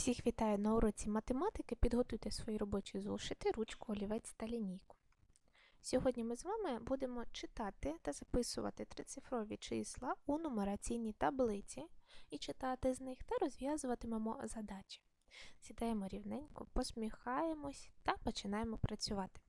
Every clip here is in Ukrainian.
Всіх вітаю на уроці математики. Підготуйте свої робочі зошити, ручку, олівець та лінійку. Сьогодні ми з вами будемо читати та записувати трицифрові числа у нумераційній таблиці і читати з них та розв'язуватимемо задачі. Сідаємо рівненько, посміхаємось та починаємо працювати.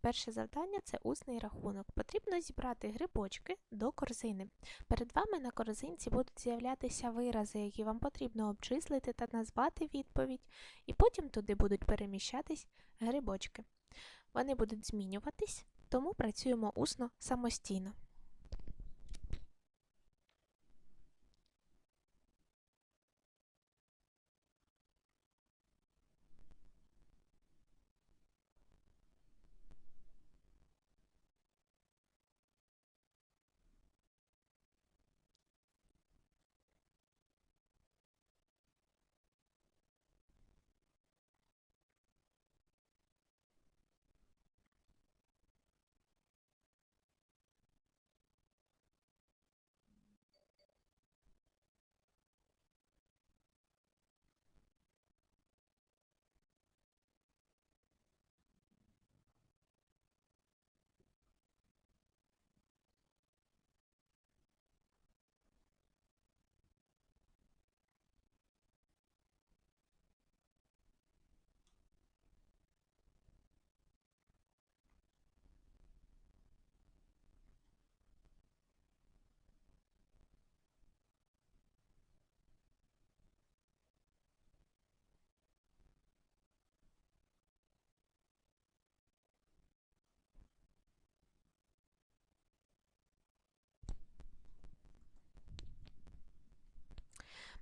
Перше завдання це усний рахунок. Потрібно зібрати грибочки до корзини. Перед вами на корзинці будуть з'являтися вирази, які вам потрібно обчислити та назвати відповідь, і потім туди будуть переміщатись грибочки. Вони будуть змінюватись, тому працюємо усно самостійно.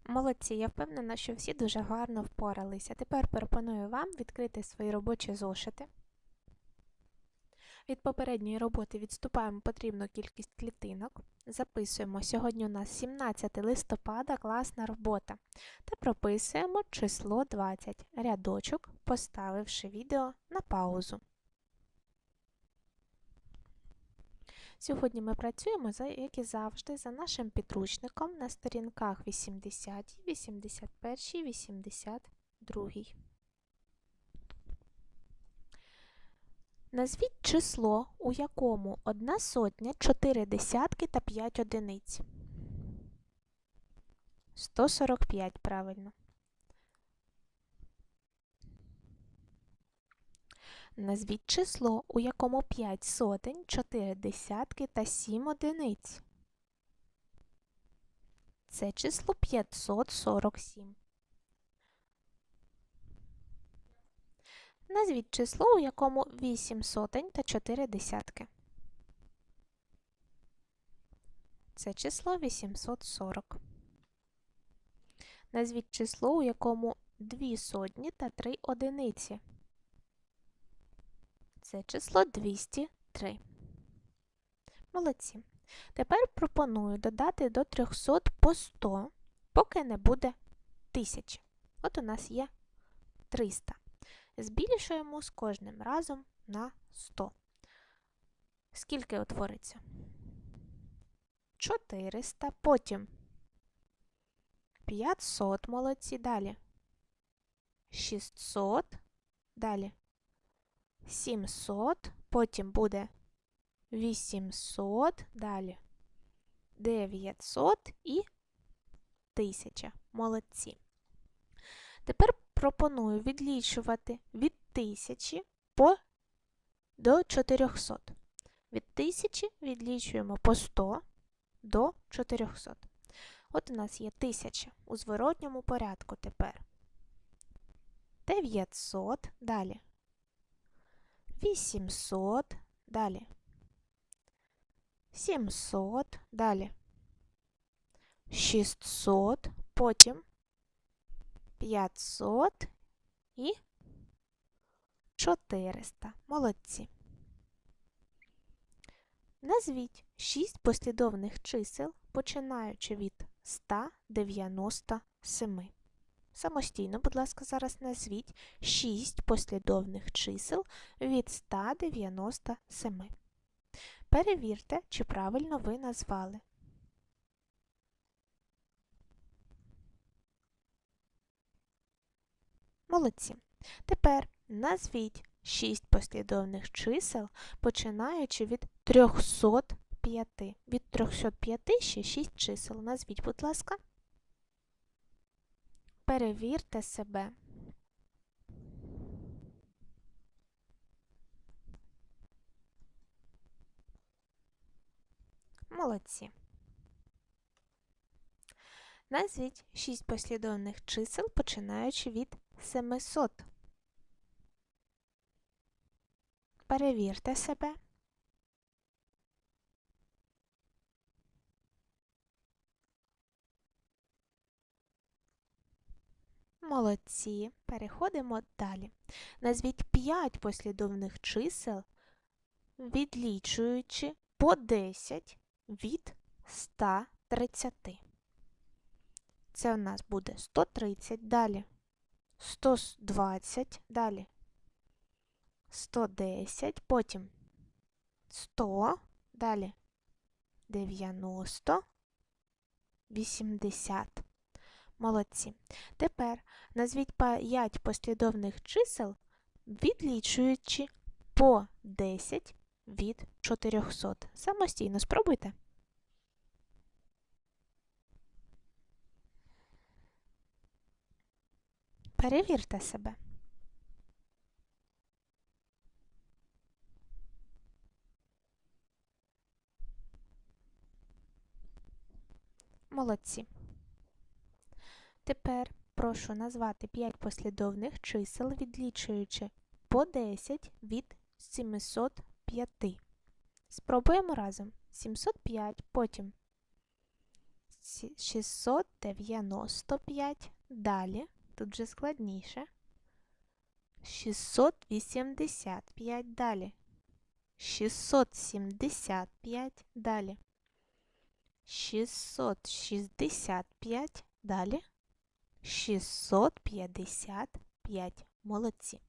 Молодці, я впевнена, що всі дуже гарно впоралися. Тепер пропоную вам відкрити свої робочі зошити. Від попередньої роботи відступаємо потрібну кількість клітинок. Записуємо, сьогодні у нас 17 листопада, класна робота. Та прописуємо число 20, рядочок, поставивши відео на паузу. Сьогодні ми працюємо, як і завжди, за нашим підручником на сторінках 80, 81, 82. Назвіть число, у якому одна сотня, 4 десятки та 5 одиниць. 145, правильно. Назвіть число, у якому 5 сотень, 4 десятки та 7 одиниць. Це число 547. Назвіть число, у якому 8 сотень та 4 десятки. Це число 840. Назвіть число, у якому 2 сотні та 3 одиниці. Це число 203. Молодці. Тепер пропоную додати до 300 по 100, поки не буде 1000. От у нас є 300. Збільшуємо з кожним разом на 100. Скільки утвориться? 400, потім 500, молодці, далі. 600, далі 700, потім буде 800, далі 900 і 1000. Молодці. Тепер пропоную відлічувати від 1000 по до 400. Від 1000 відлічуємо по 100 до 400. От у нас є 1000 у зворотньому порядку тепер. 900, далі 800, далі. 700, далі. 600, потім 500 і 400. Молодці. Назвіть 6 послідовних чисел, починаючи від 197. Самостійно, будь ласка, зараз назвіть 6 послідовних чисел від 197. Перевірте, чи правильно ви назвали. Молодці. Тепер назвіть 6 послідовних чисел, починаючи від 305. Від 305 ще 6 чисел. Назвіть, будь ласка. Перевірте себе. Молодці. Назвіть 6 послідовних чисел, починаючи від 700. Перевірте себе. Молодці. Переходимо далі. Назвіть 5 послідовних чисел, відлічуючи по 10 від 130. Це у нас буде 130, далі 120, далі 110, потім 100, далі 90, 80. Молодці. Тепер назвіть 5 послідовних чисел, відлічуючи по 10 від 400. Самостійно спробуйте. Перевірте себе. Молодці. Тепер прошу назвати 5 послідовних чисел, відлічуючи по 10 від 705. Спробуємо разом. 705, потім 695, далі, тут вже складніше. 685 далі. 675 далі. 665 далі. 655. Молодці.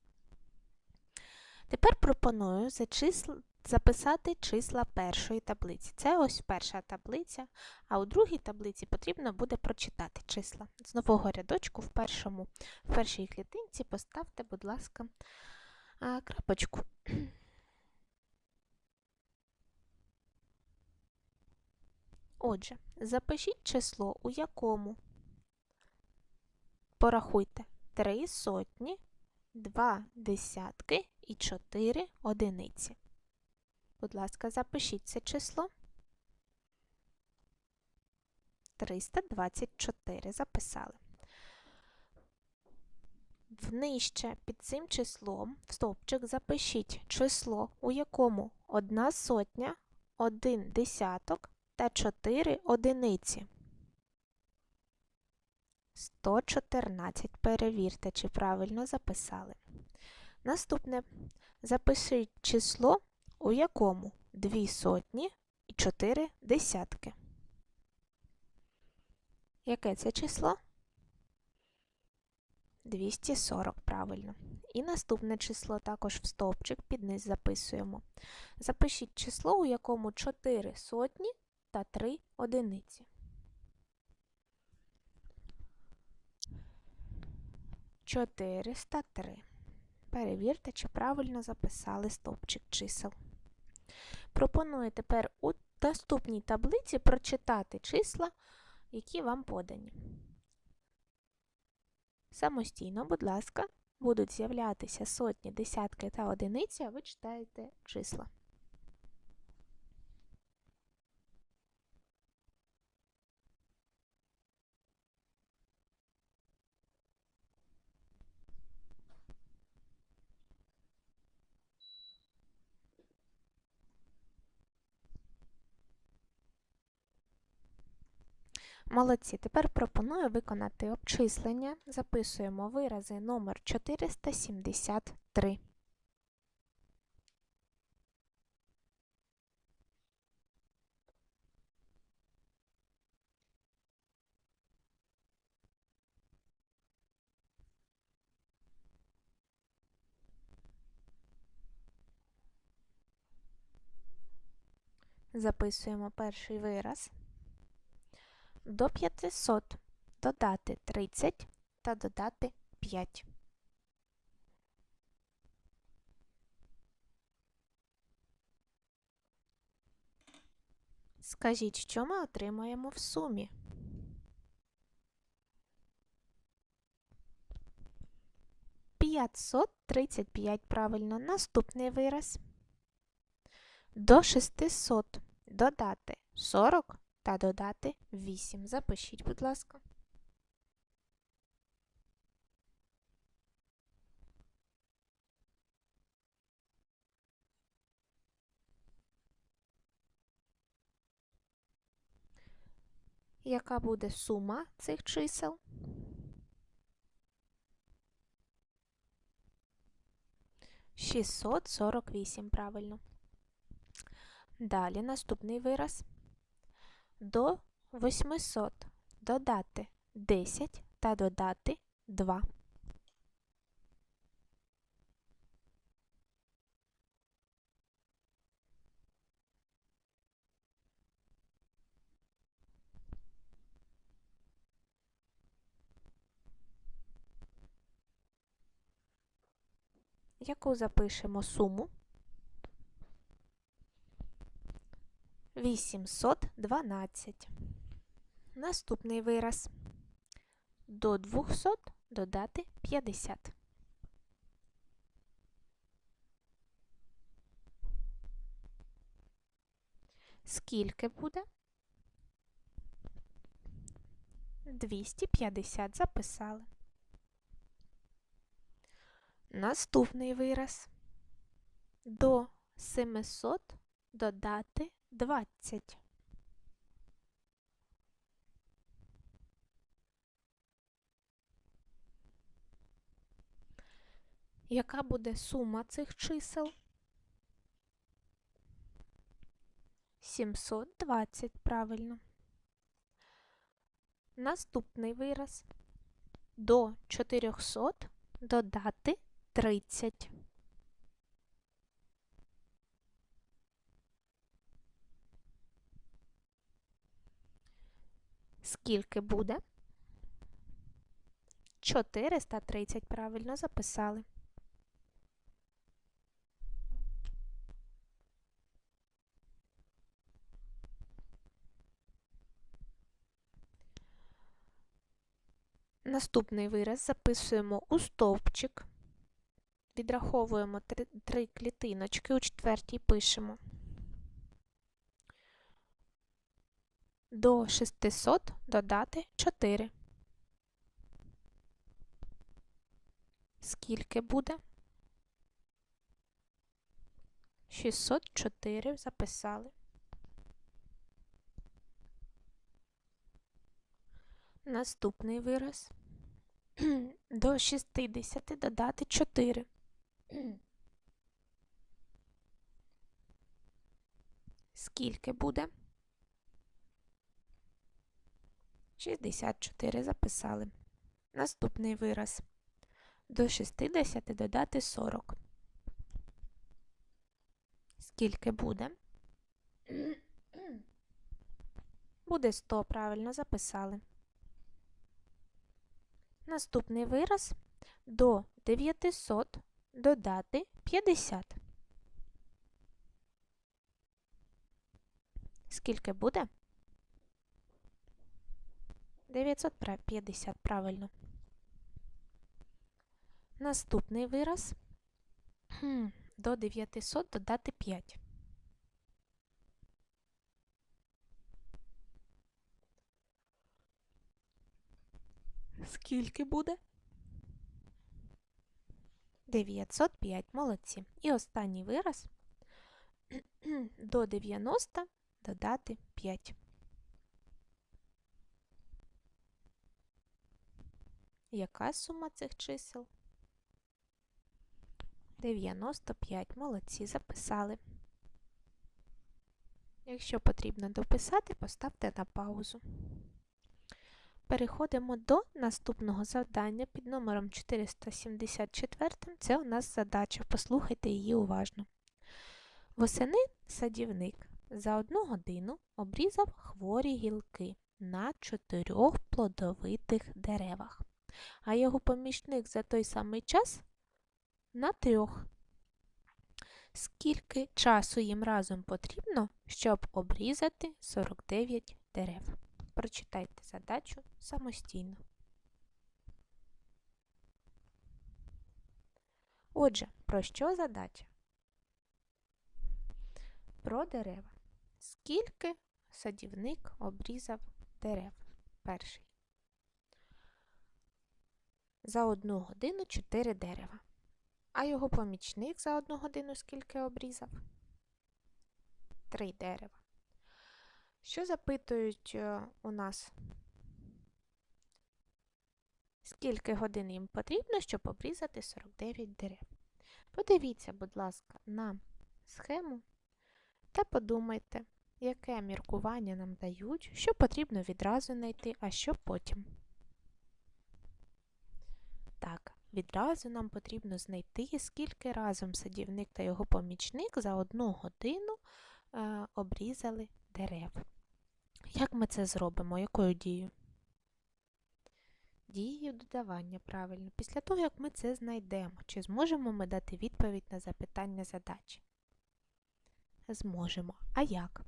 Тепер пропоную за числа, записати числа першої таблиці. Це ось перша таблиця, а у другій таблиці потрібно буде прочитати числа. З нового рядочку в першому, в першій клітинці поставте, будь ласка, крапочку. Отже, запишіть число, у якому порахуйте три сотні, два десятки і чотири одиниці. Будь ласка, запишіть це число. 324 записали. Внижче під цим числом в стовпчик запишіть число, у якому одна сотня, один десяток та 4 одиниці. 114. Перевірте, чи правильно записали. Наступне запишіть число, у якому 2 сотні і 4 десятки. Яке це число? 240, правильно. І наступне число також в стовпчик під низ записуємо. Запишіть число, у якому 4 сотні та 3 одиниці. 403. Перевірте, чи правильно записали стовпчик чисел. Пропоную тепер у наступній таблиці прочитати числа, які вам подані. Самостійно, будь ласка, будуть з'являтися сотні, десятки та одиниці, а ви читаєте числа. Молодці. Тепер пропоную виконати обчислення. Записуємо вирази номер 473. Записуємо перший вираз до 500 додати 30 та додати 5. Скажіть, що ми отримаємо в сумі? П'ятсот тридцять п'ять правильно. Наступний вираз. До 600 додати 40 та додати 8. Запишіть, будь ласка. Яка буде сума цих чисел? Шістсот сорок вісім, правильно. Далі наступний вираз. До 800 додати 10 та додати 2. Яку запишемо суму? 812. Наступний вираз. До 200 додати 50. Скільки буде? 250 записали. Наступний вираз. До 700 додати 20. Яка буде сума цих чисел? 720, правильно. Наступний вираз. До 400 додати 30. Скільки буде? 430, правильно записали. Наступний вираз записуємо у стовпчик, відраховуємо три, клітиночки, у четвертій пишемо. До 600 додати 4. Скільки буде? 604 записали. Наступний вираз. До 60 додати 4. Скільки буде? 64 записали. Наступний вираз. До 60 додати 40. Скільки буде? Буде 100, правильно записали. Наступний вираз до 900 додати 50. Скільки буде? 950, правильно. Наступний вираз до 900 додати 5. Скільки буде? 905. Молодці. І останній вираз до 90 додати 5. Яка сума цих чисел? 95. Молодці, записали. Якщо потрібно дописати, поставте на паузу. Переходимо до наступного завдання під номером 474. Це у нас задача. Послухайте її уважно. Восени садівник за одну годину обрізав хворі гілки на чотирьох плодовитих деревах, а його помічник за той самий час на трьох. Скільки часу їм разом потрібно, щоб обрізати 49 дерев? Прочитайте задачу самостійно. Отже, про що задача? Про дерева. Скільки садівник обрізав дерев? Перший. За одну годину 4 дерева. А його помічник за одну годину скільки обрізав? Три дерева. Що запитують е, у нас? Скільки годин їм потрібно, щоб обрізати 49 дерев? Подивіться, будь ласка, на схему та подумайте, яке міркування нам дають, що потрібно відразу знайти, а що потім. Так, відразу нам потрібно знайти, скільки разом садівник та його помічник за одну годину е, обрізали дерев. Як ми це зробимо? Якою дією? Дією додавання, правильно. Після того, як ми це знайдемо, чи зможемо ми дати відповідь на запитання задачі? Зможемо. А як?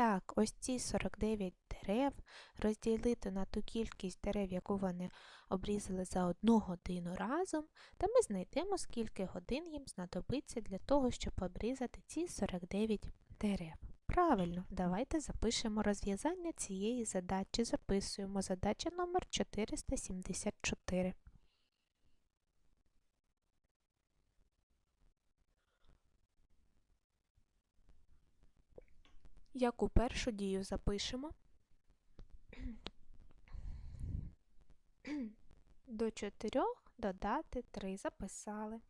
Так, ось ці 49 дерев розділити на ту кількість дерев, яку вони обрізали за одну годину разом, та ми знайдемо, скільки годин їм знадобиться для того, щоб обрізати ці 49 дерев. Правильно, давайте запишемо розв'язання цієї задачі. Записуємо задача номер 474. Яку першу дію запишемо? До 4 додати 3 записали.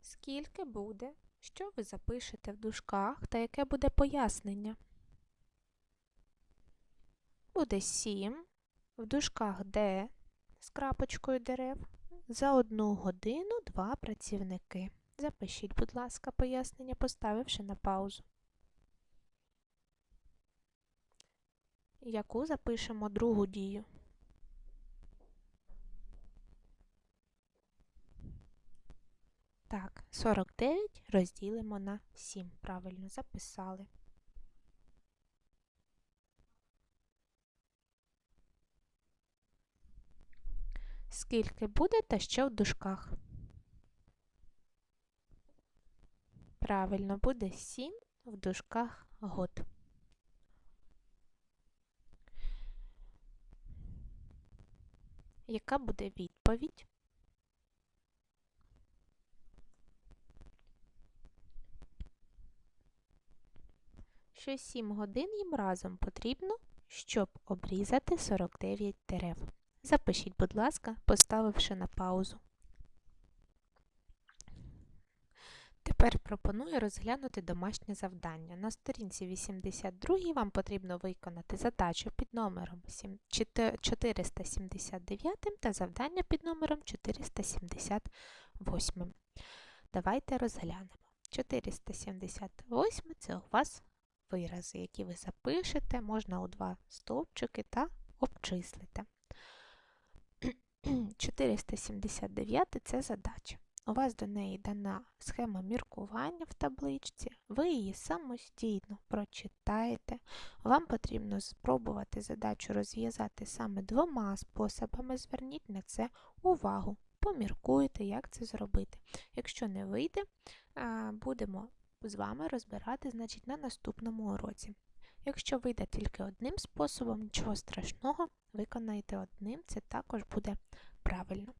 Скільки буде? Що ви запишете в дужках та яке буде пояснення? Буде 7, в дужках Д з крапочкою дерев. За одну годину два працівники. Запишіть, будь ласка, пояснення, поставивши на паузу. Яку запишемо другу дію? Так, 49 розділимо на 7. Правильно записали. Скільки буде та що в дужках? Правильно, буде 7 в дужках год. Яка буде відповідь? Що 7 годин їм разом потрібно, щоб обрізати 49 дерев. Запишіть, будь ласка, поставивши на паузу. Тепер пропоную розглянути домашнє завдання. На сторінці 82 вам потрібно виконати задачу під номером 479 та завдання під номером 478. Давайте розглянемо. 478 це у вас вирази, які ви запишете, можна у два стовпчики та обчислите. 479 це задача. У вас до неї дана схема міркування в табличці, ви її самостійно прочитаєте. Вам потрібно спробувати задачу розв'язати саме двома способами. Зверніть на це увагу. Поміркуйте, як це зробити. Якщо не вийде, будемо з вами розбирати значить, на наступному уроці. Якщо вийде тільки одним способом, нічого страшного, виконайте одним, це також буде правильно.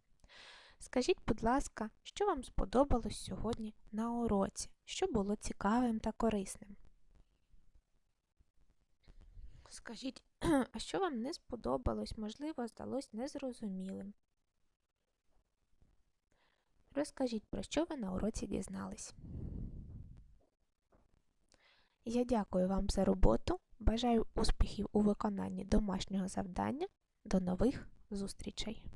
Скажіть, будь ласка, що вам сподобалось сьогодні на уроці, що було цікавим та корисним? Скажіть, а що вам не сподобалось, можливо, здалось незрозумілим? Розкажіть, про що ви на уроці дізнались. Я дякую вам за роботу. Бажаю успіхів у виконанні домашнього завдання. До нових зустрічей!